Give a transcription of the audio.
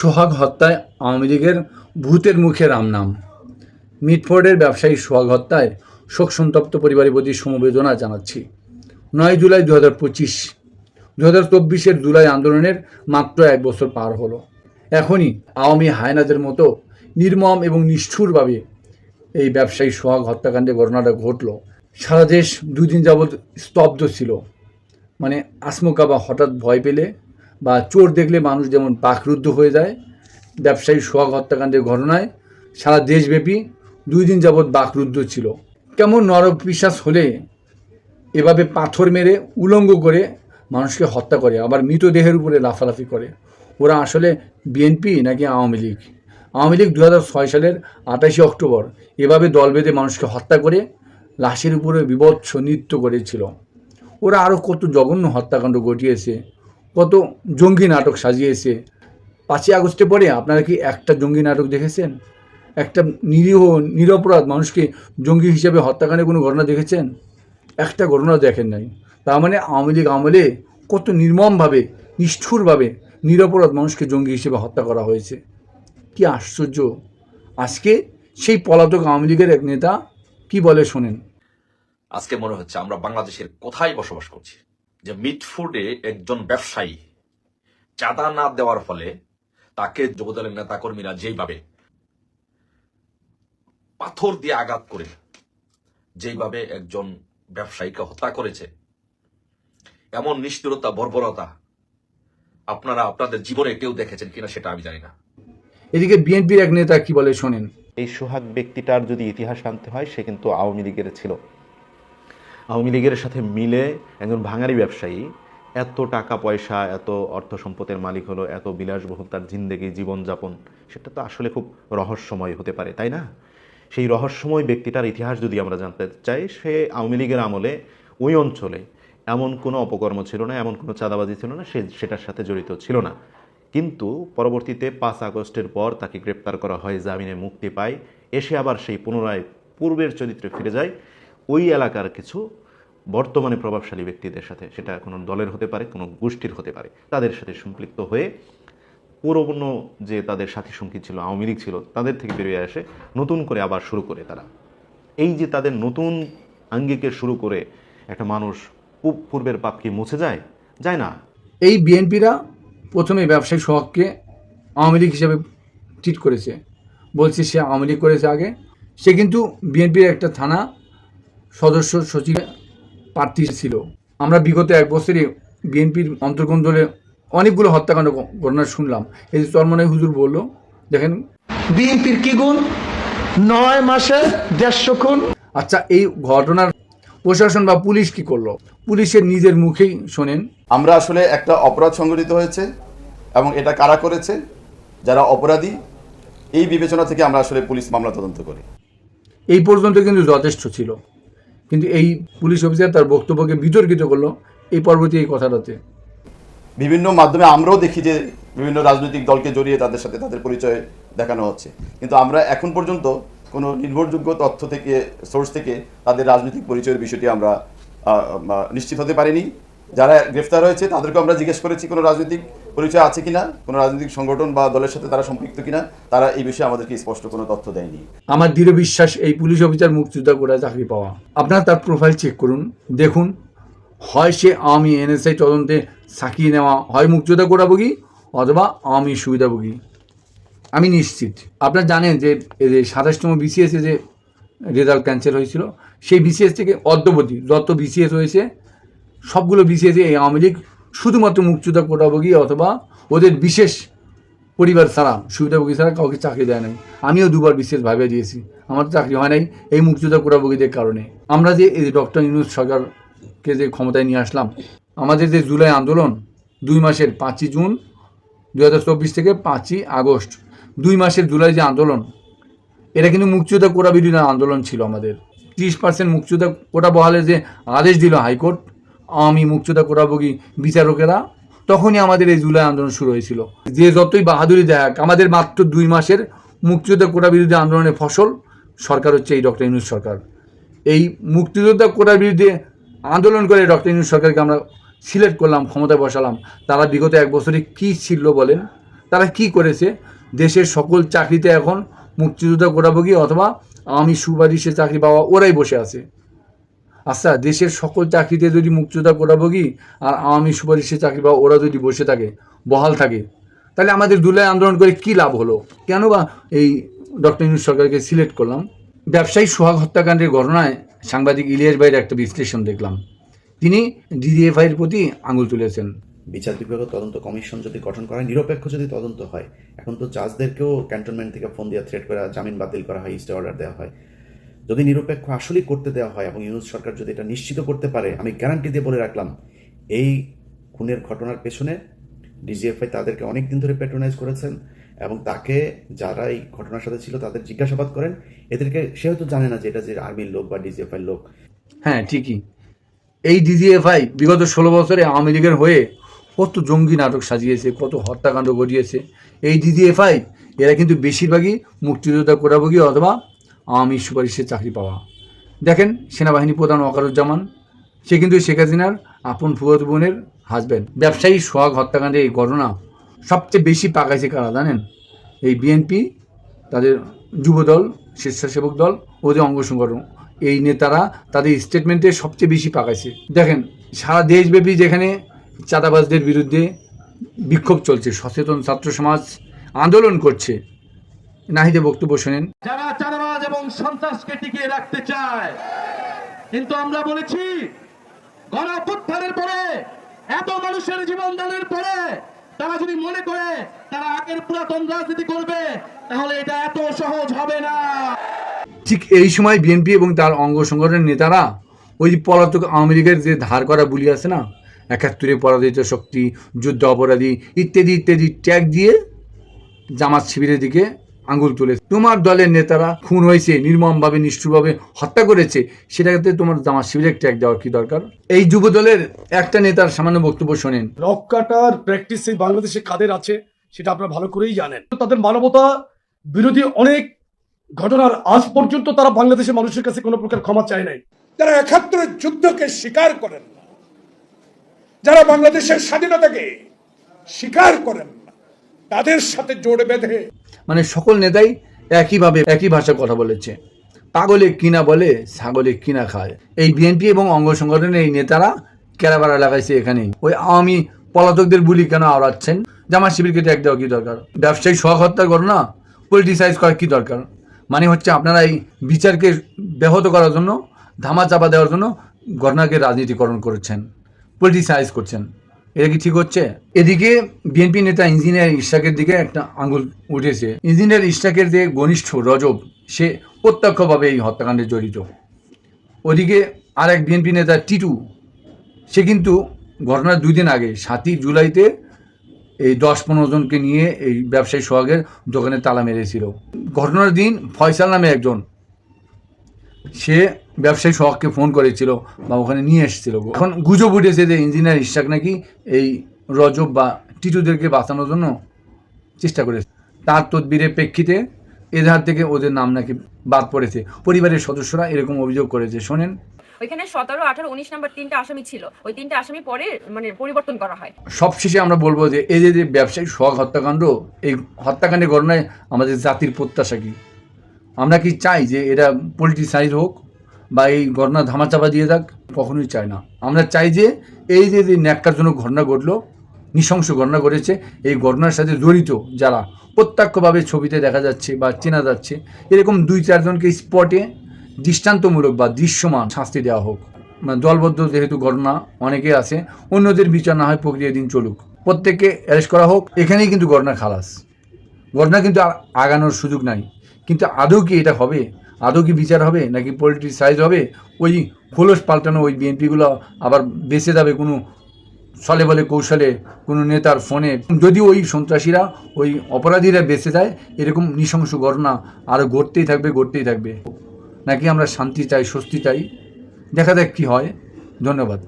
সোহাগ হত্যায় আওয়ামী লীগের ভূতের মুখে রামনাম। মিটফোর্ডের ব্যবসায়ী সোহাগ হত্যায় শোক সন্তপ্ত পরিবারের প্রতি সমবেদনা জানাচ্ছি। নয় জুলাই দু হাজার পঁচিশ দু হাজার চব্বিশের জুলাই আন্দোলনের মাত্র এক বছর পার হলো। এখনই আওয়ামী হায়নাদের মতো নির্মম এবং নিষ্ঠুরভাবে এই ব্যবসায়ী সোহাগ হত্যাকাণ্ডের ঘটনাটা ঘটল। সারা দেশ দুদিন যাবৎ স্তব্ধ ছিল। মানে আসমকা বা হঠাৎ ভয় পেলে বা চোর দেখলে মানুষ যেমন বাকরুদ্ধ হয়ে যায়, ব্যবসায়ী সোহাগ হত্যাকাণ্ডের ঘটনায় সারা দেশব্যাপী দুই দিন যাবৎ বাকরুদ্ধ ছিল। কেমন নরক বিশ্বাস হলে এভাবে পাথর মেরে উলঙ্গ করে মানুষকে হত্যা করে, আবার মৃতদেহের উপরে লাফালাফি করে। ওরা আসলে বিএনপি নাকি আওয়ামী লীগ? আওয়ামী লীগ দু সালের আঠাশে অক্টোবর এভাবে দল বেঁধে মানুষকে হত্যা করে, লাশের উপরে বিভৎস নৃত্য করেছিল। ওরা আরও কত জঘন্য হত্যাকাণ্ড ঘটিয়েছে কত জঙ্গি নাটক সাজিয়েছে। পাঁচই আগস্টে পরে আপনারা কি একটা জঙ্গি নাটক দেখেছেন? একটা নিরীহ, নিরপরাধ মানুষকে জঙ্গি হিসেবে হত্যাকাণ্ডের কোনো ঘটনা দেখেছেন? একটা ঘটনা দেখেন নাই। তার মানে আওয়ামী লীগ আমলে কত নির্মমভাবে, নিষ্ঠুরভাবে নিরপরাধ মানুষকে জঙ্গি হিসেবে হত্যা করা হয়েছে। কি আশ্চর্য। আজকে সেই পলাতক আওয়ামী লীগের এক নেতা কি বলে শোনেন? আজকে মনে হচ্ছে আমরা বাংলাদেশের কোথায় বসবাস করছি? যে মিটফুডে একজন ব্যবসায়ী চাঁদা না দেওয়ার ফলে তাকে যুবদলের নেতাকর্মীরা যেইভাবে পাথর দিয়ে আঘাত করে যেইভাবে একজন ব্যবসায়ীকে হত্যা করেছে এমন নিষ্ঠুরতা বর্বরতা আপনারা আপনাদের জীবনে কেউ দেখেছেন কিনা সেটা আমি জানি না। এদিকে বিএনপির এক নেতা কি বলে শোনেন? এই সোহাগ ব্যক্তিটার যদি ইতিহাস আনতে হয় সে কিন্তু আওয়ামী লীগের ছিল। আওয়ামী লীগের সাথে মিলে একজন ভাঙারি ব্যবসায়ী, এত টাকা পয়সা, এত অর্থ সম্পদের মালিক হলো, এত বিলাসবহুল তার জিন্দেগি, জীবনযাপন, সেটা তো আসলে খুব রহস্যময় হতে পারে, তাই না? সেই রহস্যময় ব্যক্তিটার ইতিহাস যদি আমরা জানতে চাই, সে আওয়ামী লীগের আমলে ওই অঞ্চলে এমন কোনো অপকর্ম ছিল না, এমন কোনো চাঁদাবাজি ছিল না, সে সেটার সাথে জড়িত ছিল না। কিন্তু পরবর্তীতে পাঁচ আগস্টের পর তাকে গ্রেপ্তার করা হয়, জামিনে মুক্তি পায়, এসে আবার সেই পুনরায় পূর্বের চরিত্রে ফিরে যায়। ওই এলাকার কিছু বর্তমানে প্রভাবশালী ব্যক্তিদের সাথে সেটা কোনো দলের হতে পারে, কোনো গোষ্ঠীর হতে পারে, তাদের সাথে সম্পৃক্ত হয়ে পুরোপূর্ণ যে তাদের সাথী সঙ্গী ছিল, আওয়ামী লীগ ছিল, তাদের থেকে বেরিয়ে আসে নতুন করে আবার শুরু করে তারা। এই যে তাদের নতুন আঙ্গিকে শুরু করে একটা মানুষ পূর্বের পাপ কি মুছে যায় যায় না। এই বিএনপিরা প্রথমে ব্যবসায়ী সহককে আওয়ামী লীগ হিসেবে ট্রিট করেছে। বলছে সে আওয়ামী লীগ করেছে আগে। সে কিন্তু বিএনপির একটা থানা সদস্য সচিব প্রার্থী ছিল। আমরা বিগত এক বছরে বিএনপির অন্তর্কন্দলে অনেকগুলো হত্যাকাণ্ড ঘটনা শুনলাম। এই যে চরমনাই হুজুর বলল দেখেন। বিএনপির কি গুণ? নয় মাসে দেড়শো খুন। আচ্ছা এই ঘটনার প্রশাসন বা পুলিশ কি করল? পুলিশের নিজের মুখেই শোনেন। আমরা আসলে একটা অপরাধ সংঘটিত হয়েছে এবং এটা কারা করেছে? যারা অপরাধী? এই বিবেচনা থেকে আমরা আসলে পুলিশ মামলা তদন্ত করি। এই পর্যন্ত কিন্তু যথেষ্ট ছিল। কিন্তু এই পুলিশ অফিসার তার বক্তব্যকে বিতর্কিত করল এই পরবর্তী এই কথাটাতে। বিভিন্ন মাধ্যমে আমরাও দেখি যে বিভিন্ন রাজনৈতিক দলকে জড়িয়ে তাদের সাথে তাদের পরিচয় দেখানো হচ্ছে। কিন্তু আমরা এখন পর্যন্ত কোনো নির্ভরযোগ্য তথ্য থেকে সোর্স থেকে তাদের রাজনৈতিক পরিচয়ের বিষয়টি আমরা নিশ্চিত হতে পারিনি। যারা গ্রেফতার হয়েছে তাদেরকে আমরা জিজ্ঞেস করেছি কোনো রাজনৈতিক পরিচয় আছে কিনা, কোনো রাজনৈতিক সংগঠন বা দলের সাথে তারা সম্পৃক্ত কিনা, তারা এই বিষয়ে আমাদেরকে স্পষ্ট কোনো তথ্য দেয়নি। আমার দৃঢ় বিশ্বাস, এই পুলিশ অফিসার মুক্তিযোদ্ধা করে চাকরি পাওয়া। আপনারা তার প্রোফাইল চেক করুন। দেখুন, হয় সে আওয়ামী এনএসআই তদন্তে সাকিয়ে নেওয়া হয় মুক্তিযোদ্ধা কোটাভোগী অথবা আওয়ামী সুবিধাভোগী। আমি নিশ্চিত, আপনারা জানেন যে সাতাশতম বিসিএসে যে রেজাল্ট ক্যান্সেল হয়েছিল, সেই বিসিএস থেকে অদ্যবধি যত বিসিএস হয়েছে, সবগুলো বিসিএসে এই আওয়ামী লীগ শুধুমাত্র মুক্তিযোদ্ধা কোটাভোগী অথবা ওদের বিশেষ পরিবার ছাড়া, সুবিধাভোগী ছাড়া কাউকে চাকরি দেয় নাই। আমিও দুবার বিশেষ ভাবে দিয়েছি, আমার তো চাকরি হয় নাই এই মুক্তিযোদ্ধা কোটাভোগীদের কারণে। আমরা যে এই ডক্টর ইউনুস সরকারকে যে ক্ষমতায় নিয়ে আসলাম, আমাদের যে জুলাই আন্দোলন, দুই মাসের পাঁচই জুন দু হাজার চব্বিশ থেকে পাঁচই আগস্ট, দুই মাসের জুলাই যে আন্দোলন, এটা কিন্তু মুক্তিযোদ্ধা কোটা বিরোধী আন্দোলন ছিল আমাদের। ত্রিশ পার্সেন্ট মুক্তিযোদ্ধা কোটা বহালে যে আদেশ দিল হাইকোর্ট আমি মুক্তিযোদ্ধা কোটাভোগী বিচারকেরা, তখনই আমাদের এই জুলাই আন্দোলন শুরু হয়েছিল। যে যতই বাহাদুরি দেখ, আমাদের মাত্র দুই মাসের মুক্তিযোদ্ধা কোটা বিরোধী আন্দোলনের ফসল সরকার হচ্ছে এই ডক্টর ইউনুস সরকার। এই মুক্তিযোদ্ধা কোটার বিরুদ্ধে আন্দোলন করে ডক্টর ইউনুস সরকারকে আমরা সিলেক্ট করলাম, ক্ষমতায় বসালাম। তারা বিগত এক বছরে কী ছিল বলেন? তারা কি করেছে? দেশের সকল চাকরিতে এখন মুক্তিযোদ্ধা কোটাভোগী অথবা আমি সুপারিশে চাকরি পাওয়া ওরাই বসে আছে। আচ্ছা দেশের সকল চাকরিতে যদি মুক্তিযোদ্ধা গোড়াভোগী আর আওয়ামী সুপারিশে চাকরি বা ওরা যদি বসে থাকে, বহাল থাকে, তাহলে আমাদের দুলাই আন্দোলন করে কি লাভ হলো? কেন বা এই ডক্টর ইউনুস সরকারকে সিলেক্ট করলাম? ব্যবসায়ী সোহাগ হত্যাকাণ্ডের ঘটনায় সাংবাদিক ইলিয়াস ভাইয়ের একটা বিশ্লেষণ দেখলাম। তিনি ডিডিএফআইয়ের প্রতি আঙুল তুলেছেন। বিচার বিভাগীয় তদন্ত কমিশন যদি গঠন করা, নিরপেক্ষ যদি তদন্ত হয়, এখন তো জাজদেরকেও ক্যান্টনমেন্ট থেকে ফোন দিয়ে থ্রেট করা, জামিন বাতিল করা হয় স্টে অর্ডার দেওয়া হয়। যদি নিরপেক্ষ আসলেই করতে দেওয়া হয় এবং ইউনুস সরকার যদি এটা নিশ্চিত করতে পারে, আমি গ্যারান্টি দিয়ে বলে রাখলাম, এই খুনের ঘটনার পেছনে ডিজিএফআই তাদেরকে অনেক দিন ধরে প্যাট্রোনাইজ করেছেন এবং তাকে যারা এই ঘটনার সাথে ছিল তাদের জিজ্ঞাসাবাদ করেন। এদেরকে, সে হয়তো জানে না যে এটা যে আর্মির লোক বা ডিজিএফআই লোক। হ্যাঁ ঠিকই। এই ডিজিএফআই বিগত ষোলো বছরে আওয়ামী লীগের হয়ে কত জঙ্গি নাটক সাজিয়েছে, কত হত্যাকাণ্ড ঘটিয়েছে। এই ডিজিএফআই এরা কিন্তু বেশিরভাগই মুক্তিযোদ্ধা কোটাভোগী অথবা আওয়ামী সুপারিশে চাকরি পাওয়া। দেখেন, সেনাবাহিনী প্রধান ওয়াকারুজ্জামান, সে কিন্তু শেখ হাসিনার আপন ফুয়াত বোনের হাজব্যান্ড ব্যবসায়ী সোহাগ হত্যাকাণ্ডের এই ঘটনা সবচেয়ে বেশি পাকাইছে কারা জানেন? এই বিএনপি, তাদের যুবদল, স্বেচ্ছাসেবক দল, ওদের অঙ্গ সংগঠন। এই নেতারা তাদের স্টেটমেন্টে সবচেয়ে বেশি পাকাইছে। দেখেন, সারা দেশব্যাপী যেখানে চাঁদাবাজদের বিরুদ্ধে বিক্ষোভ চলছে, সচেতন ছাত্র সমাজ আন্দোলন করছে। নাহিদে বক্তব্য শোনেন। যারা এবং সন্ত্রাসকে টিকিয়ে রাখতে চায়। কিন্তু আমরা বলেছি গণ অভ্যুত্থানের পরে, এত মানুষের জীবন দানের পরে, তারা যদি মনে করে তারা আগের পুরাতন রাজনীতি করবে, তাহলে এটা এত সহজ হবে না। ঠিক এই সময় বিএনপি এবং তার অঙ্গ সংগঠনের নেতারা, ওই পলাতক আওয়ামী লীগের যে ধার করা বুলি আছে না, একাত্তরে পরাজিত শক্তি, যুদ্ধ অপরাধী, ইত্যাদি ইত্যাদি ট্যাগ দিয়ে জামাত শিবিরের দিকে আঙুল তুলে। তোমার দলের নেতারা খুন হয়েছে নির্মমভাবে নিষ্ঠুরভাবে হত্যা করেছে সেটাতে তোমার জামাত শিবিরের ট্যাগ দেওয়ার কি দরকার? এই যুব দলের একটা নেতার সামান্য বক্তব্য শোনেন। রক কাটার প্র্যাকটিস এই বাংলাদেশে কাদের আছে সেটা আপনারা ভালো করেই জানেন। তাদের মানবতা বিরোধী অনেক ঘটনার আজ পর্যন্ত তারা বাংলাদেশের মানুষের কাছে কোনো প্রকার ক্ষমা চায় নাই। তারা একাত্তরের যুদ্ধকে স্বীকার করেন না যারা বাংলাদেশের স্বাধীনতাকে স্বীকার করেন না তাদের সাথে জোড়ে বেঁধে মানে সকল নেতাই একইভাবে, একই ভাষা কথা বলেছে। পাগলে কিনা বলে, ছাগলে কিনা খায়। এই বিএনপি এবং অঙ্গ সংগঠনের এই নেতারা কেরাবারা লাগাইছে এখানেই। ওই আওয়ামী পলাতকদের বুলি কেন আওড়াচ্ছেন? জামা শিবিরকে ট্যাগ দেওয়া কি দরকার? ব্যবসায়ী শখ হত্যার ঘটনা? পলিটিসাইজ করা কি দরকার? মানে হচ্ছে আপনারা এই বিচারকে ব্যাহত করার জন্য, ধামা চাপা দেওয়ার জন্য ঘটনাকে রাজনীতিকরণ করেছেন পলিটিসাইজ করছেন। এটা কি ঠিক হচ্ছে? এদিকে বিএনপি নেতা ইঞ্জিনিয়ার ইশাকের দিকে একটা আঙুল উঠেছে। ইঞ্জিনিয়ার ইশাকের যে ঘনিষ্ঠ রজব, সে প্রত্যক্ষভাবে এই হত্যাকাণ্ডে জড়িত। ওদিকে আর এক বিএনপি নেতা টিটু, সে কিন্তু ঘটনার দুই দিন আগে, সাতই জুলাইতে এই দশ পনেরো জনকে নিয়ে এই ব্যবসায়ী সোহাগের দোকানে তালা মেরেছিল। ঘটনার দিন ফয়সাল নামে একজন সে ব্যবসায়ী সোহাগকে ফোন করেছিল বা ওখানে নিয়ে এসেছিল। এখন গুজব উঠেছে যে ইঞ্জিনিয়ার ইশাক নাকি এই রজব বা টিটুদেরকে বাঁচানোর জন্য চেষ্টা করেছে। তার তদবিরের প্রেক্ষিতে এধার থেকে ওদের নাম নাকি বাদ পড়েছে। পরিবারের সদস্যরা এরকম অভিযোগ করেছে। শোনেন। ওইখানে সতেরো আঠারো উনিশ নাম্বার তিনটা আসামি ছিল। ওই তিনটা আসামি পরে মানে পরিবর্তন করা হয়। সবশেষে আমরা বলব যে এই যে ব্যবসায়ী সোহাগ হত্যাকাণ্ড এই হত্যাকাণ্ডের ঘটনায় আমাদের জাতির প্রত্যাশা কি? আমরা কি চাই যে এটা পলিটিসাইজ হোক বা এই ঘটনা ধামাচাপা দিয়ে যাক কখনোই চাই না। আমরা চাই যে এই যে যে ন্যাক্কারজনক ঘটনা ঘটলো, নৃশংস ঘটনা ঘটেছে, এই ঘটনার সাথে জড়িত যারা প্রত্যক্ষভাবে ছবিতে দেখা যাচ্ছে বা চেনা যাচ্ছে, এরকম দুই চারজনকে স্পটে দৃষ্টান্তমূলক বা দৃশ্যমান শাস্তি দেওয়া হোক। মানে দলবদ্ধ যেহেতু ঘটনা, অনেকে আছে, অন্যদের বিচার না হয় প্রক্রিয়া দিন চলুক। প্রত্যেককে অ্যারেস্ট করা হোক, এখানেই কিন্তু ঘটনা খালাস। ঘটনা কিন্তু আর আগানোর সুযোগ নাই। কিন্তু আদৌ কি এটা হবে? আদৌ কি বিচার হবে? নাকি পলিটিসাইজ হবে? ওই খোলস পাল্টানো ওই বিএনপিগুলো আবার বেঁচে যাবে কোনো ছলে বলে কৌশলে, কোনো নেতার ফোনে যদি ওই সন্ত্রাসীরা, ওই অপরাধীরা বেঁচে যায়, এরকম নৃশংস ঘটনা আরও ঘটতেই থাকবে ঘটতেই থাকবে। নাকি আমরা শান্তি চাই, স্বস্তি চাই? দেখা যাক কী হয়। ধন্যবাদ।